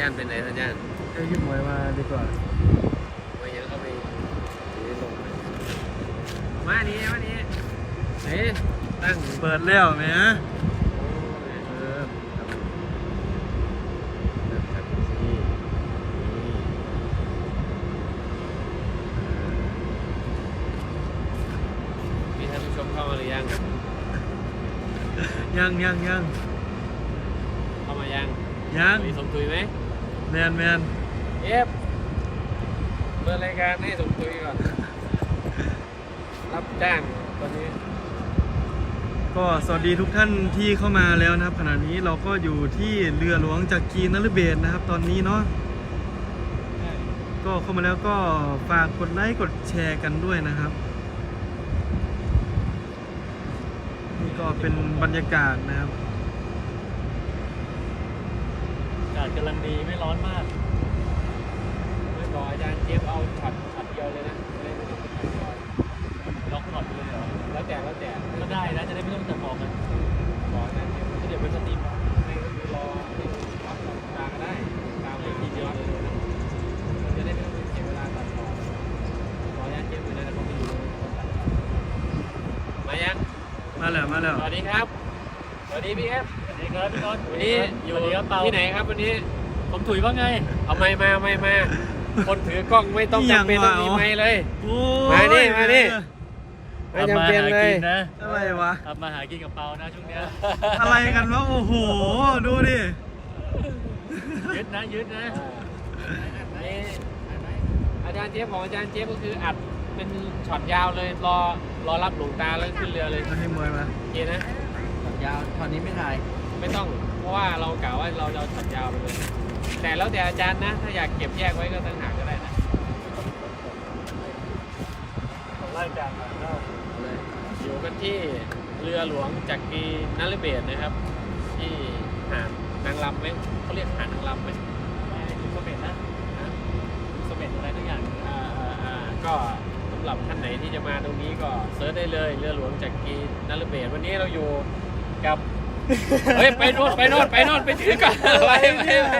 ญาณเป็นไหนสัญญาณเอ้ยยิ้มหวยมาดีกว่าไม่ยังเข้าไปถือลงเลยมานี่มานี่เฮ้ยตั้งเปิดแล้วไหมฮะเออครับนี่มีท่านผู้ชมเข้ามาหรือยังยังยังยังเข้ามายังยัง มีสมทุยไหม แมนแมนเอฟเปิดรายการให้สมทุยก่อน รับจ้างตอนนี้ ก็สวัสดีทุกท่านที่เข้ามาแล้วนะครับ ขณะนี้เราก็อยู่ที่เรือหลวงจากกีนฤเบศรนะครับ ตอนนี้เนาะก็เข้ามาแล้วก็ฝากกดไลค์กดแชร์กันด้วยนะครับ นี่ก็เป็นบรรยากาศนะครับ อากาศกำลังดีไม่ร้อนมากไม่บอกอาจารย์เจี๊ยบเอาช็อตช็อตเดียวเลยนะไม่ได้ไม่ต้องเป็นช็อตเดียวล็อกพอร์ตเลยเหรอแล้วแต่แล้วแต่ก็ได้นะจะได้ไม่ต้องจัดบอกกันบอกอาจารย์เจี๊ยบก็เดี๋ยวเป็นสตรีมไม่ก็คือรอให้รับกลางก็ได้กลางไม่ทีเดียวเลยนะมันจะได้ไม่ต้องเสียเวลาตัดต่อบอกอาจารย์เจี๊ยบเลยนะแต่ผมไม่อยู่มายังมาแล้วมาแล้วสวัสดีครับสวัสดีพี่เอฟสวัส ดีครับพี่ต้นวันนี้อยู่สวัสดีครับเปาที่ไหนครับวันนี้ ผมถุยว่าไง เอาไม้มาไม่มา คนถือกล้องไม่ต้องจำเป็นต้องมีไม้เลยโอ้มานี่มานี่ไม่ทำมาจำเป็นหาเลกิยนนะอะไรวะทำมาหากินกับเปานะช่วงเนี้ย อะไรกันวะโอ้โห ดูดิ ยึดนะยึดนะนี่อาจารย์เจี๊ยบของอาจารย์เจี๊ยบก็คืออัดเป็นช็อตยาวเลยรอรอรับหลวงตาแล้วขึ้นเรือเลยมาให้มวยมาโอเคนะยาวตอนนี้ไม่ถ่าย ไม่ต้อง เพราะว่าเรากล่าวว่าเราจะเอาช็อตยาวไปเลย แต่แล้วแต่อาจารย์นะ ถ้าอยากเก็บแยกไว้ก็ตั้งหากก็ได้นะของรายการมาแล้วอยู่กันที่เรือหลวงจักรีนฤเบศรนะครับ ที่หาดนางลำไหมเขาเรียกหาดนางลำไหมอยู่สมเด็จนะนะอยู่สมเด็จอะไรทุกอย่างอ่าอ่าอ่าก็สำหรับท่านไหนที่จะมาตรงนี้ก็เซิร์ชได้เลยเรือหลวงจักรีนฤเบศรวันนี้เราอยู่กับ เฮ้ยไปโน่นไปโน่นไปโน่นไปถือก่อนไปไปไป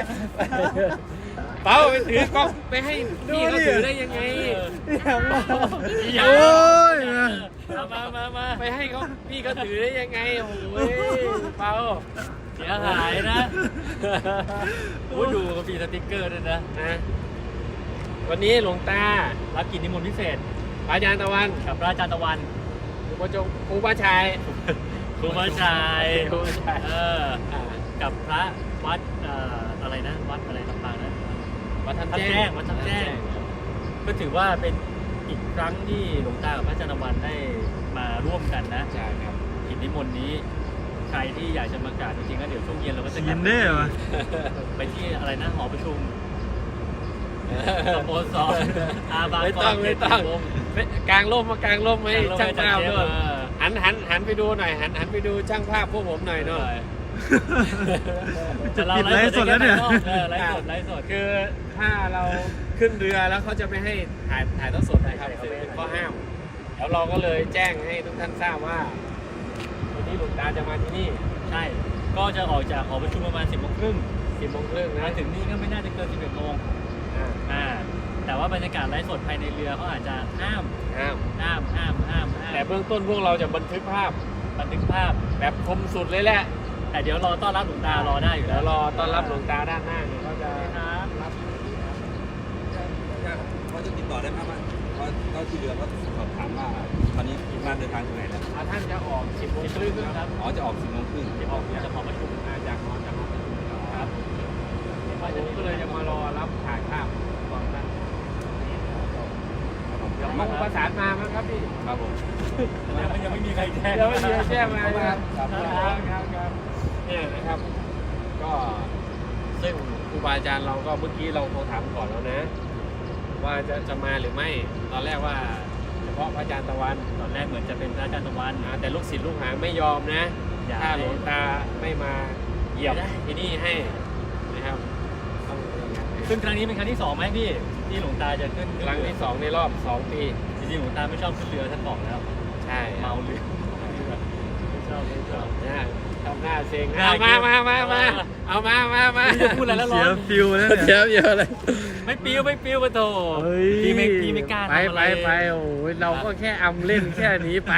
เปาไปถือกล้องไปให้พี่เขาถือได้ยังไงโอ้ยมามามามาไปให้เขาพี่เขาถือได้ยังไงโอ้ยเปาเสียหายนะโอ้ดูก็มีสติ๊กเกอร์ด้วยนะนะวันนี้หลวงตารับกิจนิมนต์พิเศษพระอาจารย์ตะวันกับพระอาจารย์ตะวันครูประจงครูประชัย ครูมาชัยครูประชัยเอออ่ากับพระวัดเอ่ออะไรนะวัดอะไรต่างๆนะ วัดท่านท่านแจ้แจ้งงวัดท่านแจ้ง ก็ถือว่าเป็นอีกครั้งที่หลวงตากับพระอาจารย์ตะวันได้มาร่วมกันนะใช่ครับ กิจนิมนต์นี้ ใครที่อยากจะมากราบจริงๆก็เดี๋ยวช่วงเย็นเราก็จะกยิลับนได้วะไปที่อะไรนะหอประชุมสโมสรอาบางไม่ต้องไม่ต้องไม่กลางร่มมากลางร่มไหมช่างภาพด้วย หันหันหันไปดูหน่อยหันหันไปดูช่างภาพพวกผมหน่อยเนาะจะปิดไลฟ์สดแล้วเนี่ยเออไลฟ์สดไลฟ์สดคือถ้าเราขึ้นเรือแล้วเขาจะไม่ให้ถ่ายถ่ายทอดสดนะครับถือเป็นข้อห้ามแล้วเราก็เลยแจ้งให้ทุกท่านทราบว่าวันนี้หลวงตาจะมาที่นี่ใช่ ก็จะออกจากหอประชุมประมาณ10โมงครึ่งสิบโมงครึ่งมานะถึงนี่ก็ไม่น่าจะเกิน11โมงอ่าอ่า แต่ว่าบรรยากาศไลฟ์สดภายในเรือเขาอาจจะห้ามห้าม ห้ามห้ามห้ามห้ามแต่เบื้องต้นพวกเราจะบันทึกภาพบันทึกภาพ แบบคมสุดเลยแหละ แต่เดี๋ยวรอต้อนรับหลวงตารอได้อยู่เดี๋แล้ยววรอต้อนรับหลวงตาด้านหน้าเนี่ยเขาจะครับรับเขาจะติดต่อได้ไหมว่าว่าเจ้าที่เรือเขาสอบถามว่าตอนนี้การเดินทางถึงไหนแล้วอ่าท่านจะออกสิบโมงครึ่งครับอ๋อจะออกสิบโมงครึ่งเดี๋ยวออกจะขอประชุม มาจากนอนจากนอนครับผมก็เลยจะมารอรับถ่ายภาพก่อนนั้น เดี๋ยวผมประสานมามั้งครับพี่ครับผมยังไม่ยังไม่มีใครแจ้งเดี๋ยวไม่มีใครแจ้งมาครับครับครับครับครับเนี่ยนะครับ ก็ซึ่งครูบาอาจารย์เราก็เมื่อกี้เราโทรถามก่อนแล้วนะ ว่าจะจะมาหรือไม่ ตอนแรกว่าเฉพาะพระอาจารย์ตะวัน ตอนแรกเหมือนจะเป็นพระอาจารย์ตะวันอ่าแต่ลูกศิษย์ลูกหาไม่ยอมนะอยากถ้าให้หลวงตาไม่มาเหยียบไม่ได้ที่นี่ให้นะครับต้องซึ่งครั้งนี้เป็นครั้งที่สองไหมพี่ ที่หลวงตาจะขึ้นครั้งที่สองในรอบสองปี จริงๆหลวงตาไม่ชอบขึ้นเรือท่านบอกแล้วใช่เมาเรือไม่ชอบไม่ชอบนะทำหน้าเซ็งเอามามามามาเอามามามาไม่จะพูดอะไรแล้วร้อเสียนฟิลแล้วเดี๋เนี่ยยวเดี๋ยวอะไรไม่ปิ้วไม่ปิ้วมาโถเฮ้ยพี่ไม่พี่ไม่กล้าไปทำอะไรไปไปโอ้ยเราก็แค่อำเล่นแค่นี้ไป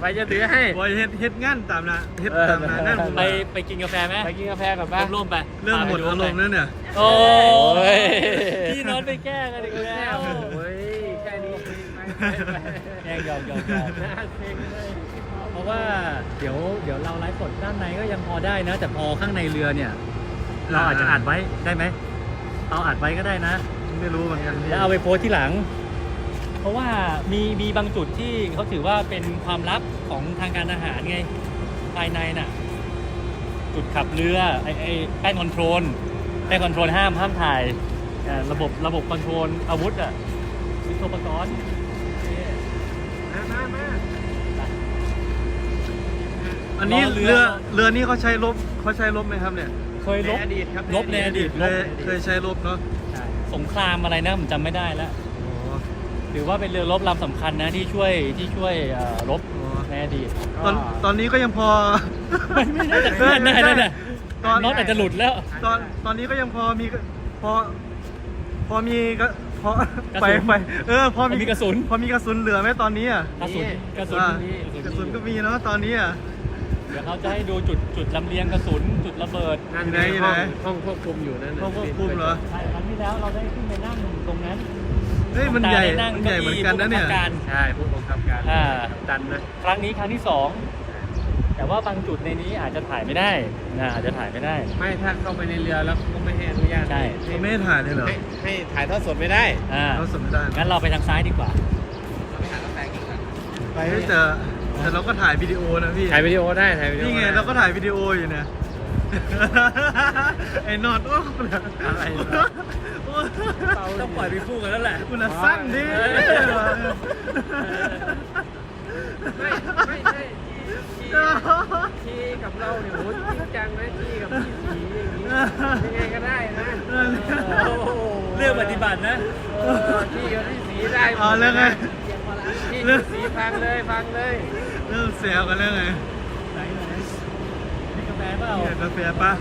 ไปจะถือให้ บอยเฮ็ดเฮ็ดงานตามนะเฮ็ดตามนะนั่นไปไปกินกาแฟไหมไปกินกาแฟก่อนป่ะร่วมๆไปเริ่มหมดอารมณ์แล้วเนี่ยโอ้โอ้ยพี่น้องไปแก้กันอีกแล้วโอ้ยแค่นี้ไปไปไปแกล้งหยอกหยอกหยอกน่าเซ็งเลยเพราะว่าเดี๋ยวเดี๋ยวเราไลฟ์สดด้านในก็ยังพอได้นะ แต่พอข้างในเรือเนี่ย เราอาจจะอัดไว้ได้ไหมเอาอัดไว้ก็ได้นะ ไม่รู้เหมือนกันพี่แล้วเอาไปโพสต์ที่หลังเพ ราะว่ามีมีบางจุดที่เขาถือว่าเป็นความลับของทางการทหารไงภายในน่ะ จุดขับเรือไอไอแป้นคอนโทรลแป้นคอนโทรลห้ามห้ามถ่ายเอ่อระบบระบบคอนโทรลอาวุธอะวิศวกรมามามาอันนี้รอเรือเรือเรือนี่เขาใช้ลบเขาใช้ลบไหมครับเนี่ยเคยลบในอดีตครับลบในอดีตเคยเคยใช้ลบเนาะ สงครามอะไรนะผมจำไม่ได้แล้วอ๋อ ถือว่าเป็นเรือรบลำสำคัญนะที่ช่วยที่ช่วยเอ่อรบอ๋อในอดีตตอนตอนนี้ก็ยังพอ ไม่ไม่น่าจะเคลื่อนได้แล้วเนี่ยตอนน็อตอาจจะหลุดแล้ว ตอนตอนนี้ก็ยังพอมีพอ พอมีก็พอกระสุนไปไปเออพอพอมีกระสุน พอมีกระสุนเหลือไหมตอนนี้อะกระสุนกระสุนอ่ากระสุนก็มีเนาะตอนนี้อะ เดี๋ยวเขาจะให้ดูจุดจุดลำเลียงกระสุนจุดระเบิด นั่นอยู่ไหนไงอยู่ห้ไหนองห้องควบคุมอยู่นั่นน่ะห้องควบคุมเหรอ ใช่ครั้งที่แล้วเราได้ขึ้นไปนั่งตรงนั้น เฮ้ยมันใหญ่ได้นั่งมันใหญ่เหมือนกันนะเนี่ยก้าอี้ผู้บังคับการใช่ผู้บังคับการอ่า ดันนะ ครั้งนี้ครั้งที่สองแต่ว่าบางจุดในนี้อาจจะถ่ายไม่ได้นะอาจจะถ่ายไม่ได้ ไม่ถ้าเข้าไปในเรือแล้วก็ไม่ให้อนุญาตใช่ เขาไม่ให้ถ่ายเลยเหรอให้ให้ถ่ายทอดสดไม่ได้อ่าเราสนไม่ได้งั้นเราไปทางซ้ายดีกว่าไปแต่แต่เราก็ถ่ายวิดีโอนะพี่ ถ่ายวิดีโอได้ถ่ายวิดีโอนี่ไงด้เราก็ถ่ายวิดีโออยู่เนี่ยไอ้นอนโอ้คุณอะอะไรนะโอ้ ต้องปล่อยไปคู่กันแล้วแหละคุณอะสั้นดิไม่ไม่ใช่ที่ที่ที่กับเราเนี่ยโหจริงจังนะที่กับพี่สีอย่างนี้ยังไงก็ได้นะเรื่องปฏิบัตินะที่กับพี่สีได้หมดเอาแล้วไงที่กับสีฟังเลยฟังเลยเริ่มแซวกันแล้วไงไหนไหนกาแฟเปล่าเนี่ยกาแฟปะ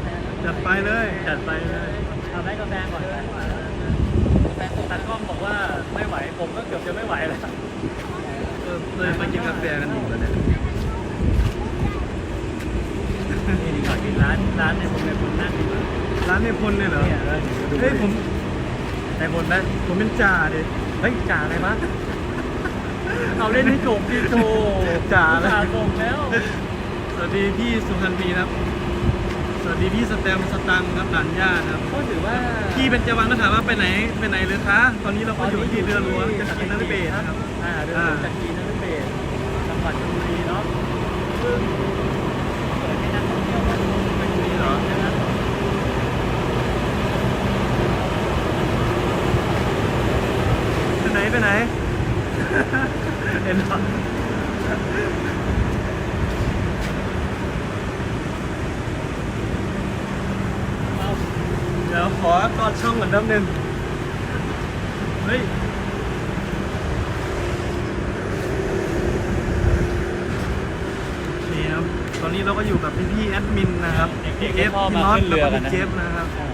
จัดไปเลยจัดไปเลยเอาได้กาแฟก่อนไป ตากล้องบอกว่าไม่ไหว ผมก็เกือบจะไม่ไหวแล้วเออเลยไปกินกาแฟกันอยู่แล้วเนี่ยนี่ดีกว่ากินร้านร้านในผมในคนนั่งดีกว่าร้านในพลเนี่ยเหรอ เนี่ยเลยดูเฮ้ยผมในบนไหมผมเป็นจ่าดิ เฮ้ยจ่าอะไรมะเอาเล่นให้จบดิโชจ่าอะไรจ่าจบแล้ว สวัสดีพี่สุพรรณพีนะครับ สวัสดีพี่สแตมป์สตังค์ครับหลานย่าครับก็ถือว่าพี่เป็นจวังก็ถามว่าไปไหนไปไหนเลยคะ ตอนนี้เราก็อยู่ที่เรือหลวงจักรีนฤเบศรนะครับอ่าเรือหลวงจักรีนฤเบศรจังหวัดชลบุรีเนาะซึ่งเปิดให้นักท่องเที่ยวมาดูไปดูนี่เหรอนะครับ ไปไหนไปไหน เห็นเหรอเดี๋ยวข อกอดช่องก่อนแป๊บนึงเฮ้ยนี่ครับตอนนี้เราก็อยู่กับพี่พี่ๆแอดมินนะครับเด็กๆเจฟก็ชอบพี่มาน็อตขึ้นเรือแล้วก็กันนะพี่เจฟนะครับอ่า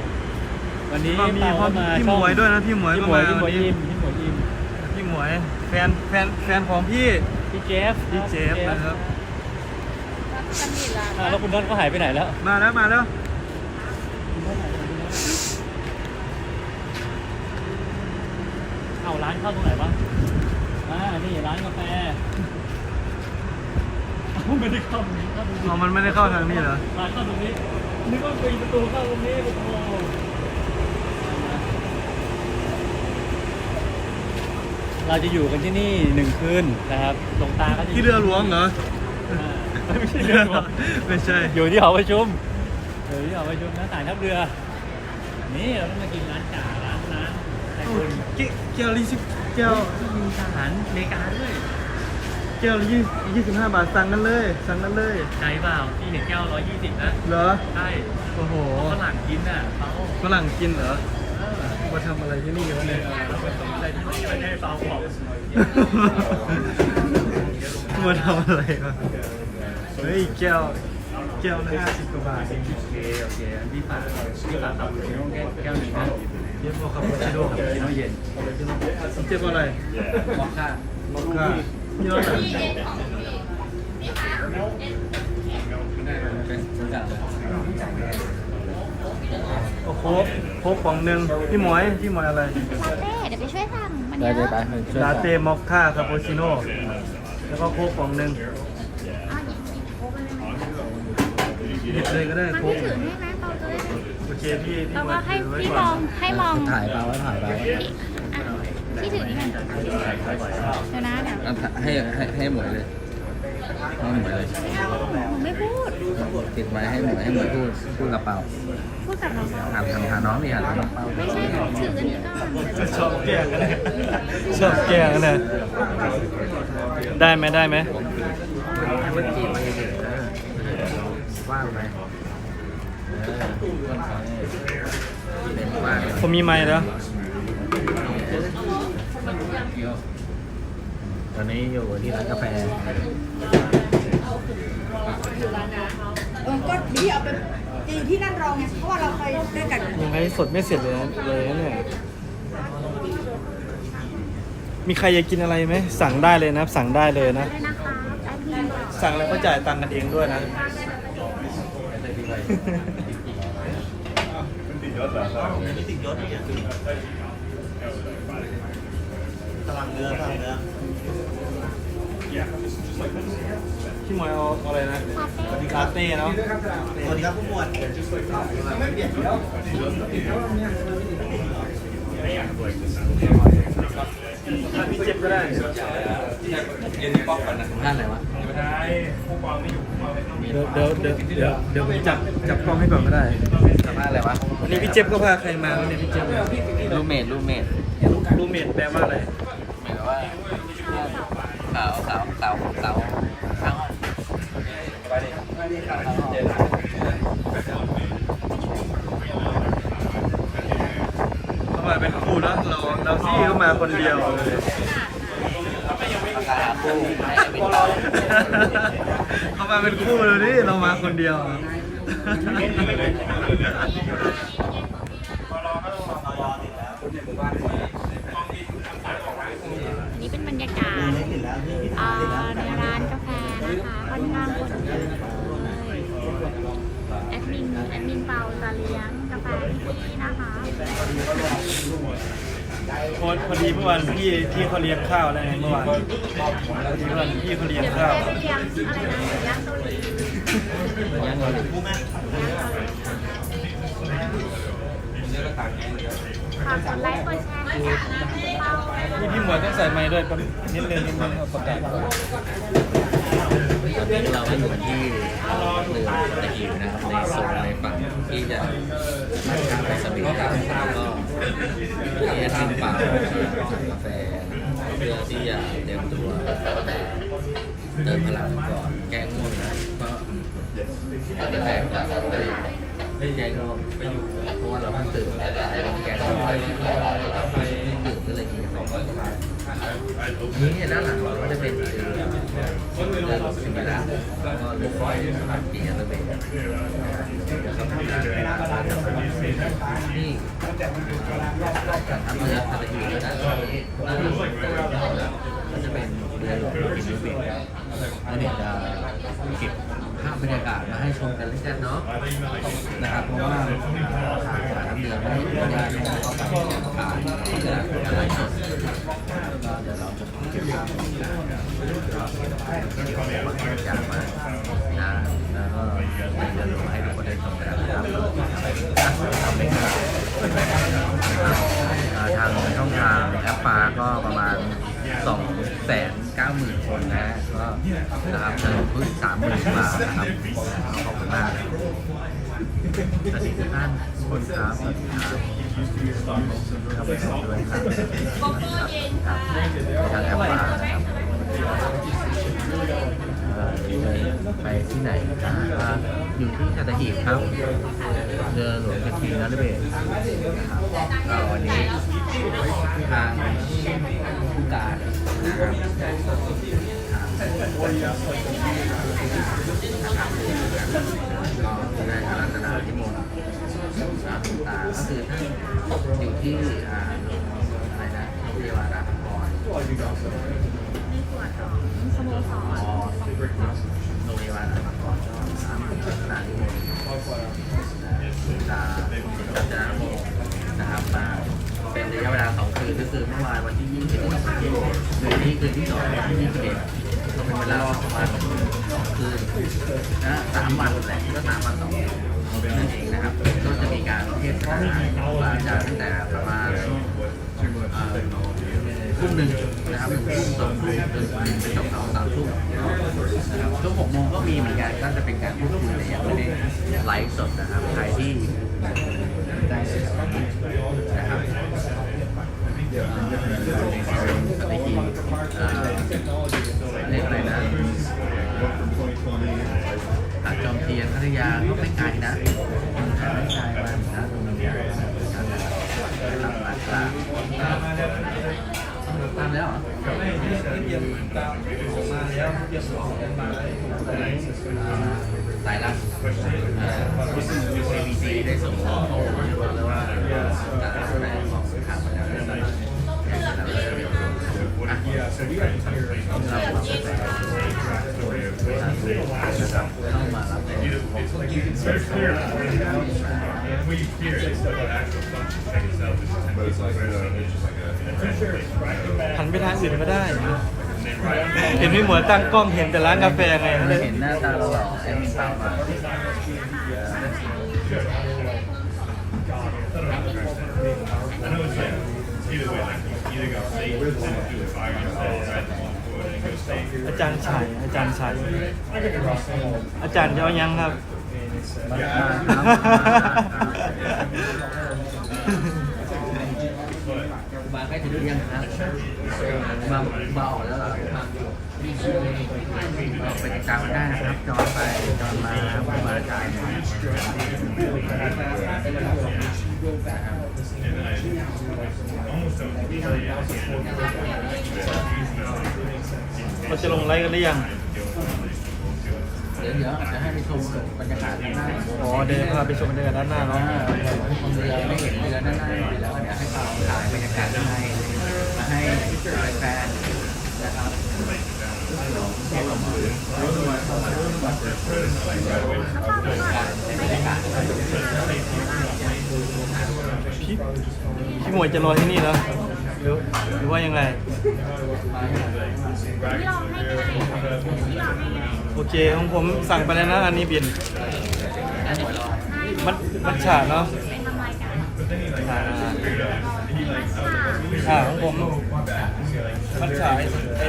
วันนี้ก็มีเปาพ่อก็มาพี่ช่องหมวยด้วยนะพี่หมวยพี่ก็หมวยมาพี่หมวยวันนี้ยิมพี่หมวยยิมพี่หมวยแฟนแฟนแฟนของพี่ พี่เจฟพี่เจฟนะครับอ่าแล้วคุณน็อตเขาหายไปไหนแล้วมาแล้วมาแล้ว เอา ร้านเข้าตรงไหนวะอ่านี่ร้านกาแฟเอ้าไม่ได้เข้าตรงนี้เข้าตรงนี้อ๋อมันไม่ได้เข้าทางนี้เหรอ ร้านเข้าตรงนี้นึกว่าปีประตูเข้าตรงนี้โอ้โหเราจะอยู่กันที่นี่หนึ่งคืนนะครับหลวงตาก็จะที่เรือหลวงเหรออ่าไม่ใช่เรือหลวง ไม่ใช่ อยู่ที่หอประชุมอยู่ที่หอประชุมนะต่างทัพเรือ นี่เราต้องมากินร้านจ่าร้านร้านไอ้คนเก แก้วละยี่สิบแก้วที่มีทหารอเมริกาด้วยแก้วละยี่ยี่สิบห้าบาทสั่งกันเลย สั่งกันเลย ใจเปล่าที่เห็นแก้วร้อยยี่สิบนะเหรอ ใช่โอ้โหฝรั่งกินน่ะเขาฝรั่งกินเหรอเออมาทำอะไรที่นี่วะเนี่ยเราไปสนใจที่นี่ไม่ได้เปล่าบอกมาทำอะไรวะเฮ้ยแก้ว แก้วละห้าสิบกว่าบาทเองโอเคโอเคพี่ฝากพี่ฝากคาปูชิโน่แก้วแก้วหนึ่งนะเรียกว่าคาปูชิโน่ครับชิโน่เย็นเจ็บอะไรมอคค่ามอคค่าพี่น้องเป็นสุดยโอ้โหโค้กของหนึ่งพี่หมวยพี่หมวยอะไรลาเต้เดี๋ยวไปช่วยทำมันเยได้อะได้ไปลาเต้มอคค่าคาปูชิโน่แล้วก็โค้กของหนึ่ง อ้าวหยิบหยิบโค้กมาเลยไหม หยิบ เลยก็ได้มันโค้ไม่กถือให้ไหมเปาจะได้ไหมโอเคพี่พี่เราหมวก็ยให้ถือไว้พี่ก่มออนงให้มองถ่ายไปว่าถ่ายไปอะพี่ถือนี่กันเดี๋ยวนะเดี๋ยวให้ให้ให้หมวยเลย ให้หมวยเลยผมไม่พูด ติดไว้ให้หมวยให้หมวยพูดพูดกับเปล่าพูดกับน้องถามถามถามน้องนี่ถามน้องเปล่าไม่ใช่ถืออันนี้ก่อนชอบแกล้งกันเลยชอบแกล้งกันเลยได้ไหมได้ไหมให้มันจี ผมมีไม้แล้ว ตอนนี้อยู่ที่ร้านกาแฟเออก็ที่เอาไปจะอยู่ที่นั่นรองไง เพราะว่าเราเคยด้วยกัน ยังไงสดไม่เสร็จเลยนะเลยนะเนี่ย มีใครอยากกินอะไรไหม สั่งได้เลยนะสั่งได้เลยนะได้นะคะแอดมินก่อนสั่งแล้วก็จ่ายตังค์กันเองด้วยนะ พี่หมวยเนื้อตารางเนื้อพี่มวยเอาอะไรนะลาเต้เนาะสวัสดีครับผู้หมวดพี่เจ็บก็ได้เย็นที่ป๊อกกันนะท่านไหนวะเดี๋ยวเดี๋ยวเดี๋ยวเดี๋ยวจับจับกล้องให้ก่อนก็ได้สามารถอะไรวะ นนี้พี่เจ็บก็พาใครมาวันนี้พี่เจ็บเนี่ยรูเมดรูเมดรูเมทแปลว่าอะไรหมายว่าสาวสาวสาวสาวข้างห้องเขามาเป็นคู่แล้วเราเราซี่เข้ามาคนเดียวประกาศคู่ให้เป็นเขามาเป็นคู่เลยนี่เรามาคนเดียว เปาจะเลี้ยงกาแฟที่นะคะพอพอดีเมื่อวานพี่พี่เขาเลี้ยงข้าวแล้วไงเมื่อวานพอดีเมื่อวานพี่เขาเลี้ยงเดี๋ยวข้าวจะเลี้ยงอะไรนะเลี้ยงเกาหลียังไงฝากกดไลค์กดแชร์ให้กับเปานะคะนี่พี่หมวยต้องใส่ไม้ด้วยแป๊บนิดนึงนิดนึงเอาประกาศก่ อนตอนนี้เราก็อยู่ที่เรือตะกี้นะครับในโซนในฝั่งที่จะมาทำไปสมิงกันแล้วก็ที่จะทำเปล่าสั่งกาแฟเพื่อที่จะเตรียมตัวเติมพลังก่อนแก้ง่วงนะก็จะแรกก็ไม่แก้ง่วงไปอยู่เพราะว่าเราเพิ่งตื่นแก้ง่วงไปตื่นก็เลยกินของ นี่ด้านหลังเราก็จะเป็นเรือเรือรถสิบล้านแล้วก็รถไฟสถานปีอันเดอร์เบย์นี่การทำเรือทำอยู่นะนั่นก็จะเป็นเรือหลวงอันเดอร์เบย์แล้วเดี๋ยวจะเก็บภาพบรรยากาศมาให้ชมกันเล่นๆเนาะนะครับเพราะว่าทางสถานเรือไม่ได้ได้เข้าไปถ่ายที่จะอะไรสดก็เดี๋ยวเรา จากมานะแล้วก็เดี๋ยวเราให้ทุกคนได้ชมกันนะครับอ่าทางช่องทางแอปปาก็ประมาณ2แสนเก้าหมื่นคนนะก็นะครับเจอพึ่งสามหมื่นบาทนะครับขอบคุณมากสวัสดีทุกท่าน คนครับสวัสดีครับเข้าไปชมด้วยครับทางแอปปานะครับเอ่อไปที่ไหนนะอ่าอยู่ที่สัตหีบครับ เรือหลวงกระทิงนรเบศนะครับก็วันนี้ทางผู้การนะครับทางอ่า ก็คือท่านอยู่ที่อ่าอะไรนะโรงพยาบาลราชพรในส่วนของสโมสรอ๋อโรงพยาบาลราชพรก็สามารถพัฒนาที่มนตาจัจนาโมนะครับมาเป็นระยะเวลาสองคืนก็คือเมื่อวานวันที่ยี่สิบเอ็ดคืนนี้คืนที่สองวันที่ยี่สิบเอ็ดก็เป็นเวลาประมาณ คืนนะสามวันแหละก็สามวันสองคืนนั่นเองนะครับ ก็จะมีการเทศนาหลังจากตั้งแต่ประมาณเอ่อทุ่มหนึ่งนะครับทุ่มสองทุ่มจนไปจบสองสามทุ่มนะครับช่วงหกโมงก็มีเหมือนกันก็จะเป็นการพูดคุยแต่ยังไม่ได้ไลฟ์สดนะครับใครที่ได้นะครับสถิติเอ่อเรียกอะไรนะ ทียนพัทยาก็ไม่ไกลนะไม่ไกลมากนะตรงนี้นะครับราคาตามแล้วเหรอไม่เตรียมตามมาแล้วเตรียมออกมาแล้วสายลับเอ่อ ABC ได้ส่งข้อมูลมาเรียบร้อยแล้วว่าก หันไปทางอื่นก็ได้ เห็นพี่หมวยตั้งกล้องเห็นแต่ร้านกาแฟไงไม่เห็นหน้าตาเราหรอแอดมินตามมา อาจารย์ชัยอาจารย์ชัยอาจารย์จะเอายังครับ มาใกล้ถึงหรือยังครับมามาออกแล้วเหรอมาไปติดตามกันได้นะครับ จอนไป จอนมาครับมาอาจารย์นะครับ เราจะลงไลฟ์กันหรือยัง เดี๋ยวเดี๋ยวอาจจะให้ไปชมบรรยากาศด้านหน้าอ๋อเดี๋ยวพาไปชมบรรยากาศด้านหน้าอ่าเนาะคนเรือไม่เห็นเรือด้านหน้าหน่อยแล้วเดี๋ยวให้เราถ่ายบรรยากาศด้านในมาให้แฟนๆนะครับให้เรามาบรรยากาศพี่พี่หมวยจะรอที่นี่แล้ว หรือหรือว่ายังไง ที่ลองให้ไงที่ลองให้ไงโอเคของผมสั่งไปแล้วนะอันนี้บินนั่นหน่อยรอมันมันฉาดเนาะไปทำรายการอ่ามัทฉะอ่าของผมมันฉาไอ้ไอ้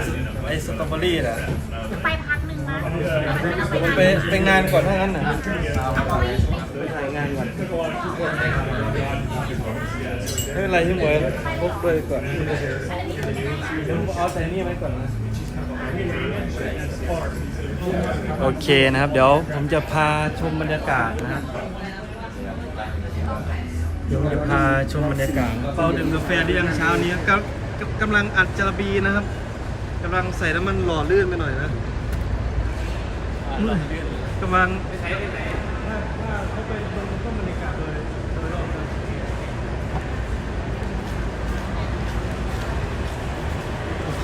ไอ้สตรอเบอรี่แหละไปพักหนึ่งนะมันไม่ต้องผมไปไปไปงานก่อนถ้างั้นนะเอาไปไปถ่ายงานก่อน ไม่เป็นไรพี่หมวยพกเลยก่อนเดี๋ยวผมเอาใส่นี่ไว้ก่อนนะโอเคนะครับ เดี๋ยวผมจะพาชมบรรยากาศนะครับเดี๋ยวจะพาชมบรรยากาศเปาดื่มกาแฟที่ยังเช้านี้กำกำกำลังอัดจารบีนะครับกำลังใส่น้ำมันหล่อลื่นไปหน่อยนะกำลังโอเ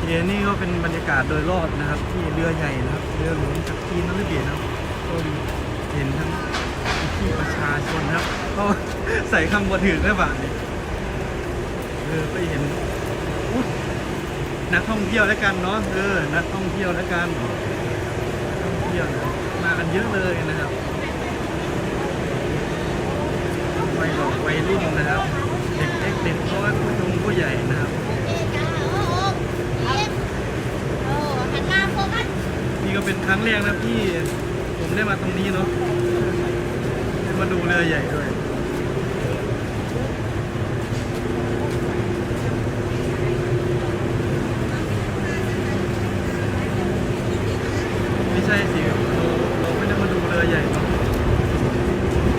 คนี่ก็เป็นบรรยากาศโดยรอบนะครับ ที่เรือใหญ่นะครับเรือหลวงจากจีนนฤเบศนะครับก็เห็นทั้งพี่ประชาชนนะครับก็ใส่คำบวถึงได้บ้างเออไปเห็นนักท่องเที่ยวแล้วกันเนาะเออนักท่องเที่ยวแล้วกันท่องเที่ยวมากันเยอะเลยนะครับวัยบอกวัยรุ่นนะครับ เด็กเล็กเด็กน้อยผู้ชมผู้ใหญ่นะครับ หันหน้าโฟกัส นี่ก็เป็นครั้งแรกนะที่ผมได้มาตรงนี้เนาะมาดูเรือใหญ่ด้วย ไม่ใช่สิเราเราไม่ได้มาดูเรือใหญ่เนาะ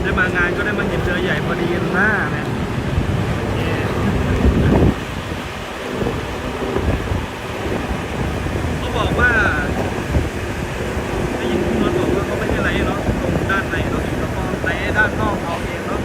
ได้มางานก็ได้มาเห็นเรือใหญ่พอดีหน้าเนี่ยโอเคเขาบอกว่า ได้ยินคุณนวลบอกว่าเขาไม่ใช่ไลฟ์เนาะตรงด้านในเนาะแล้วก็ไลฟ์ด้านนอกเอาเองเนาะ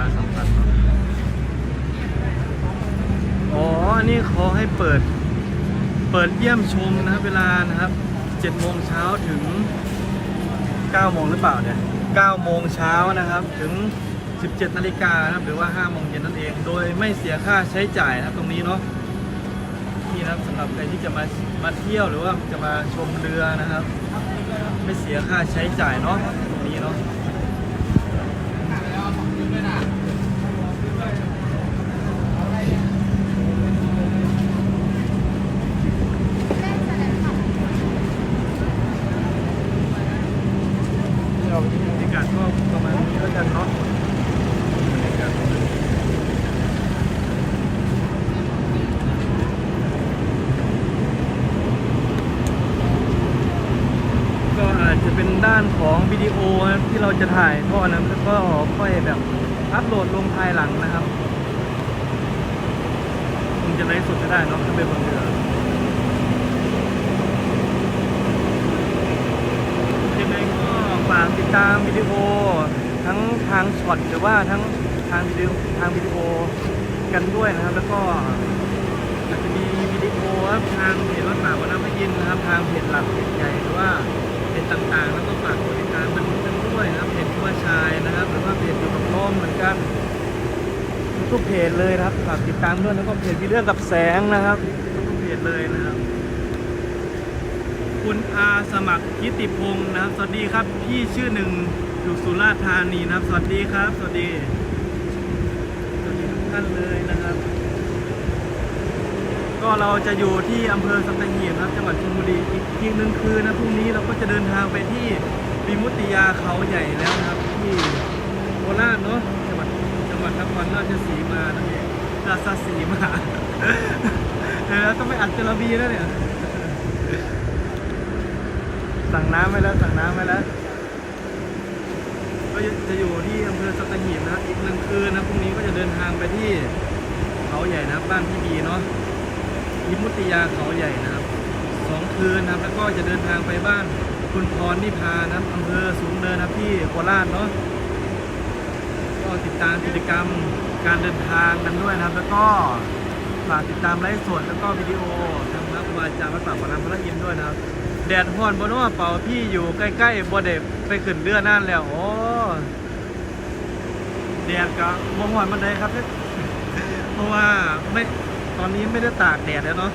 าสัมพันธ์เนาะอ๋อ อันนี้ เปิด เปิดเยี่ยมชมนะครับเวลานะครับ7โมงเช้าถึง9โมงหรือเปล่าเนี่ย9โมงเช้านะครับถึง 17นาฬิกานะครับหรือว่า5โมงเย็นนั่นเอง โดยไม่เสียค่าใช้จ่ายนะครับตรงนี้เนาะนี่นะครับสำหรับใครที่จะมามาเที่ยวหรือว่าจะมาชมเรือนะครับ ไม่เสียค่าใช้จ่ายเนาะตรงนี้เนาะ เราบรรยากาศก็ประมาณนี้แล้วกันเนาะบรรยากาศประมาณนี้ก็อาจจะเป็น ด้านของวิดีโอนะที่เราจะถ่ายทอดนะแล้วก็ค่อยแบบอัพโหลดลงภายหลังนะครับคงจะไลฟ์สดก็ได้เนาะถ้าเป็นบนเรือยังไงก็ฝากติดตามวิดีโอ ทั้งทางช็อตหรือว่าทั้งทางวิดีโอทางวิดีโอกันด้วยนะครับ แล้วก็อาจจะมีวิดีโอทางเพจวัดป่าวันน้ำพระอินนะครับ ทางเพจหลักเพจใหญ่หรือว่า ต่างๆ แล้วก็ฝากกดติดตามมันกันด้วยนะครับเพจผู้ว่าชายนะครับหรือว่าเพจอยู่กับน้อเหมือนกันทุกเพจเลยนะครับฝากติดตามด้วยแล้วก็เพจมีเรื่องกับแสงนะครับทุกเพจเลยนะครับ คุณอาสมัครกิติพงศ์นะครับ สวัสดีครับ พี่ชื่อหนึ่งอยู่สุราษฎร์ธานีนะครับ สวัสดีครับ สวัสดี สวัสดีทุกท่านเลยนะครับ ก็เราจะอยู่ที่อำเภอสัตหีบนะครับจังหวัดชลบุรีอีกอีกหนึ่งคืนนะพรุ่งนี้เราก็จะเดินทางไปที่วิมุตติยาเขาใหญ่แล้วนะครับที่โคราชเนาะจังหวัดจังหวัดนครราชสีมานั่นเองราชสีมาเออแล้วต้องไปอัดเจลบีแล้วเนี่ยสั่งน้ำไว้แล้วสั่งน้ำไว้แล้วก็จะอยู่ที่อำเภอสัตหีบนะอีกหนึ่งคืนนะพรุ่งนี้ก็จะเดินทางไปที่เขาใหญ่นะบ้านพี่บีเนาะ ยิมุติยาเขาใหญ่นะครับสองคืนนะครับแล้วก็จะเดินทางไปบ้านคุณพรนิพานะครับอำเภอสูงเนินนะครับที่โคราชเนาะก็ติดตามกิจกรรมการเดินทางกันด้วยนะครับ แล้วก็ฝากติดตามไลฟ์สดแล้วก็วิดีโอทางนักวาจาวัดป่าวันน้ำพระอินด้วยนะครับ แดดฮ้อนบนว่าเป่าพี่อยู่ใกล้ๆบ่ได้ไปขึ้นเรือนั่นแล้วโอ้แดดก็บ่ฮ้อนมันได้ครับ เพราะว่าไม่ ตอนนี้ไม่ได้ตากแดดแล้วเนาะ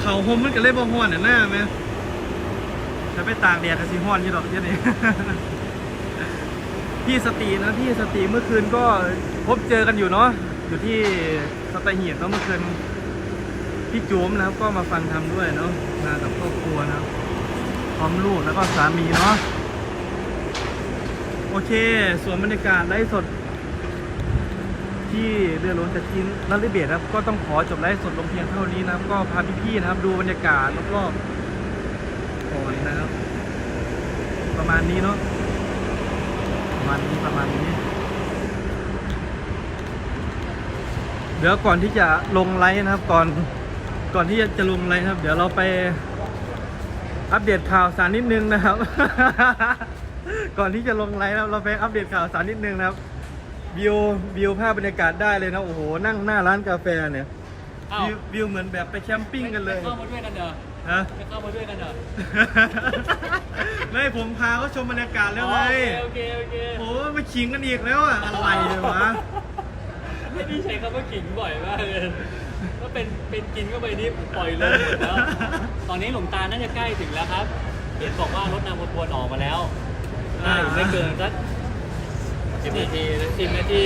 เขาหมมันก็เลยบ่ฮ้อนน่ะหน้าแม่ถ้าไปตากแดดก็สิฮ้อนอยู่ดอกเดี๋ยวนี้พี่สตินะพี่สติเมื่อคืนก็พบเจอกันอยู่เนาะอยู่ที่สตหีบเนาะเมื่อคืนพี่จุ๋มนะครับก็มาฟังทำด้วยเนาะมากับครอบครัวนะพร้อมลูกแล้วก็สามีเนาะโอเคส่วนบรรยากาศไลฟ์สด ที่เรือหลวงจักรีนนฤเบศรครับ ก็ต้องขอจบไลฟ์สดลงเพียงเท่านี้นะครับ ก็พาพี่ๆนะครับ ดูบรรยากาศรอบๆก่อนนะครับ ประมาณนี้เนาะประมาณนี้ประมาณนี้ เดี๋ยวก่อนที่จะลงไลฟ์นะครับ ก่อนก่อนที่จะลงไลฟ์นะครับ เดี๋ยวเราไปอัปเดตข่าวสารนิดนึงนะครับ ก่อนที่จะลงไลฟ์เราไปอัปเดตข่าวสารนิดนึงนะครับ วิววิวภาพบรรยากาศได้เลยนะโอ้โหนั่งหน้าร้านกาแฟเนี่ยอ้าววิววิวเหมือนแบบไปแคมปิ้งกันเลยจะเข้ามาด้วยกันเหรอฮะ จะเข้ามาด้วยกันเหรอไม่ผมพาเขาชมบรรยากาศแล้วอ๋อไงโอเคโอเคโอ้มาขิงกันอีกแล้วอะอะไรวะไอ้นี่ใช้คำว่าขิงบ่อยมากเลยก็เป็นเป็นกินเข้าไปนี่ปล่อยเลยหมดแล้ว ตอนนี้หลวงตาน่าจะใกล้ถึงแล้วครับเห็นบอกว่ารถนำขบวนออกมาแล้วน่าอีกไม่เกินสัก สิบนาทีนะสิบนาที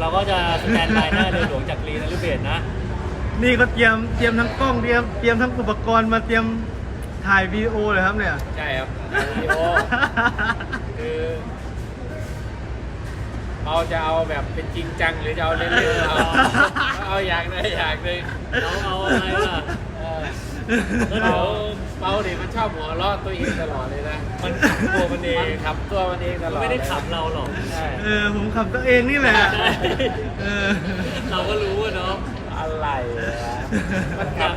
เราก็จะสแตนบายหน้าเรือหลวงจากรีนฤเบศรนะ นี่ก็เตรียมเตรียมทั้งกล้องเตรียมเตรียมทั้งอุปกรณ์มาเตรียมถ่ายวีดีโอเลยครับเนี่ย ใช่ครับวิดีโอคือเราจะเอาแบบเป็นจริงจังหรือจะเอาเล่นๆเอาเอาอย่างใดอย่างหนึ่งเราเอาอะไรล่ะเออแล้วเดี๋ยว เปาเนี่ยมันชอบหัวเราะตัวเองตลอดเลยนะ มันขับตัวมันเองขับตัวมันเองตลอดไม่ได้ขับเราหรอกใช่เออผมขับตัวเองนี่แหละใช่เออเราก็รู้อะเนาะอะไรวะมันขับ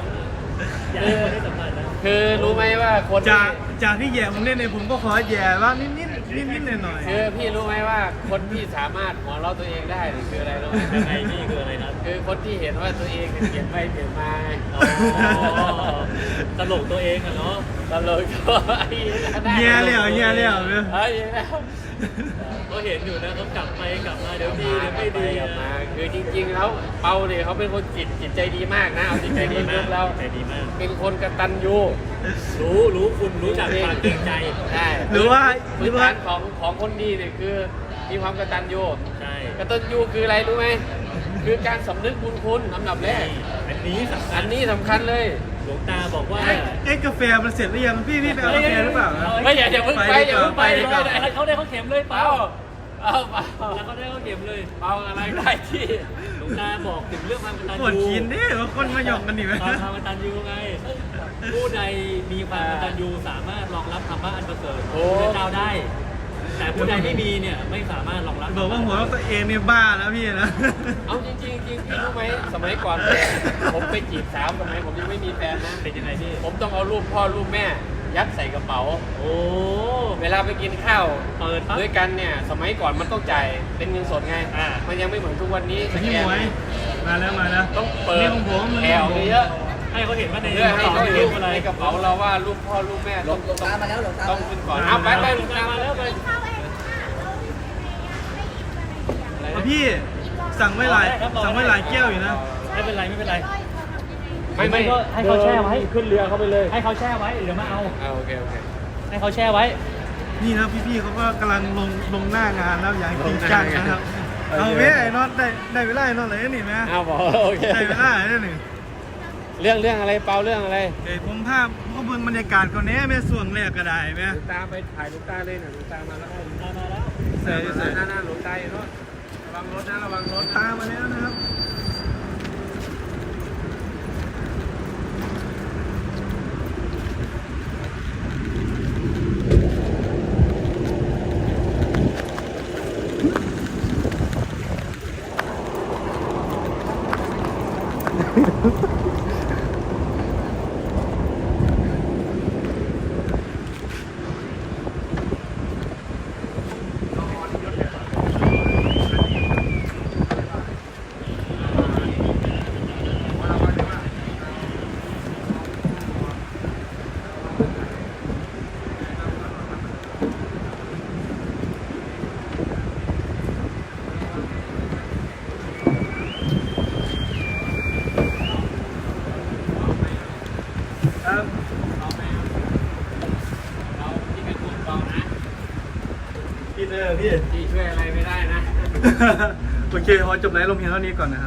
อยากให้คนได้สัมผัสนะคือรู้ไหมว่าคนจากที่จากที่แย่ผมเล่นเนี่ยผมก็ขอแย่บ้างนิด นิดนิดนิดหน่อยหน่อยคือพี่รู้ไหมว่าคนที่สามารถหัวเราะตัวเองได้นี่คืออะไรรู้ไหมยังไงนี่คืออะไรนะคือคนที่เห็นว่าตัวเองเนี่ยเปลี่ยนไปเปลี่ยนมาไงอ๋อตลกตัวเองอะเนาะตลกก็ไอ้ได้แย่แล้วแย่แล้วเนอะเอ้ยแย่แล้ว ก็เห็นอยู่นะเขากลับไปกลับมาเดี๋ยวดีเดี๋ยวไม่ดีกลับมาคือจริง ๆ แล้วเปาเนี่ยเขาเป็นคนจิตจิตใจดีมากนะเอาจิตใจดีมากแล้วใจดีมาก เป็นคนกตัญญูรู้รู้คุณรู้จักความเกรงใจใช่หรือว่าหพื้รืนอว่าฐานของของคนดีเนี่ยคือมีความกตัญญูใช่กตัญญูคืออะไรรู้ไหมคือการสำนึกบุญคุณลำดับแรกอันนี้สำคัอัญนนี้สำคัญเลย หลวงตาบอกว่าเอ้ยเอ้ยกาแฟมันเสร็จหรือยังพี่พี่ไปเอากาแฟหรือเปล่านะไม่อย่าอย่าเพิ่งไปอย่าเพิ่งไปไปดีกว่าอย่าเพิ่งไปเขาได้เขาเข็มเลยเปเปล่าล่าเอาเปล่าแล้วเขาได้เขาเข็มเลยเปล่าอะไรได้ที่หลวงตาบอกถึงเรื่องความกตัญปวดญูขีนดิว่าคนมาหยอกกันดิไหมความความกตัญญูไงผู้ใดมีความกตัญญูสามารถรองรับธรรมะอันประเสริฐของพระเจ้าได้ แต่ผู้ใดไม่มีเนี่ยไม่สามารถรองรับบอกว่าหัวเราะตัวเองเนี่ยบ้าแล้วพี่นะ เอาจริงๆจริงๆพี่รู้ไหมสมัยก่อน ผมไปจีบสาวสมัยผมยังไม่มีแฟนนะเป็นยังไงพี่ผมต้องเอารูปพ่อรูปแม่ ยัดใส่กระเป๋า โอ้เวลาไปกินข้าวเปิดปั๊บ ด้วยกันเนี่ย สมัยก่อนมันต้องจ่ายเป็นเงินสดไงอ่ามันยังไม่เหมือนทุกวันนี้พี่หมวยมาแล้วมาแล้วต้องเปิดนี่ของผมมันแถนี่วของผมเยอะให้เขาเห็นว่าในเพื่อให้กระเขาเป๋ามีเห็รูนปอะไรในกระเป๋าเราว่ารูปพ่อรูปแม่ต้องต้องตามมาแล้วต้องขึ้นก่อนเอาไปไปลูกตามมาแล้วไปเอาพี่สั่งไว้หลายสั่งไว้หลายแก้วอยู่นะ ไม่เป็นไรไม่เป็นไรไม่ไม่ก็ให้เขาแช่ไว้ ขึ้นเรือเขาไปเลย ให้เขาแช่ไว้เดี๋ยวมาเอาอ่าโอเคโอเคให้เขาแช่ไว้ นี่นะพี่ๆเขาก็กำลังลงลงหน้างานแล้วอย่างจริงจังนะครับโอเคเอาเว้ยไอ้น็อตได้ได้เวลาไอ้น็อตเลยนี่นะเอาบอกโอเคได้เวลาไอ้นี่เรื่องเรื่องอะไรเปาเรื่องอะไรเอ้ยผมภาพก็เบิ่งบรรยากาศก่อนแน่แม่ส่วงแรกก็ได้แม่ลูกตาไปถ่ายลูกตาเลยนะลูกตามาแล้วมาแล้วใส่ใส่หน้าหน้าลูกตาอยู่โน่นระ วังรถนะระวังรถตามมาแล้วนะครับครับ พี่เด้อพี่ที่ช่วยอะไรไม่ได้นะ โอเคพอจบไลฟ์ลงเพียงเท่านี้ก่อนนะครับ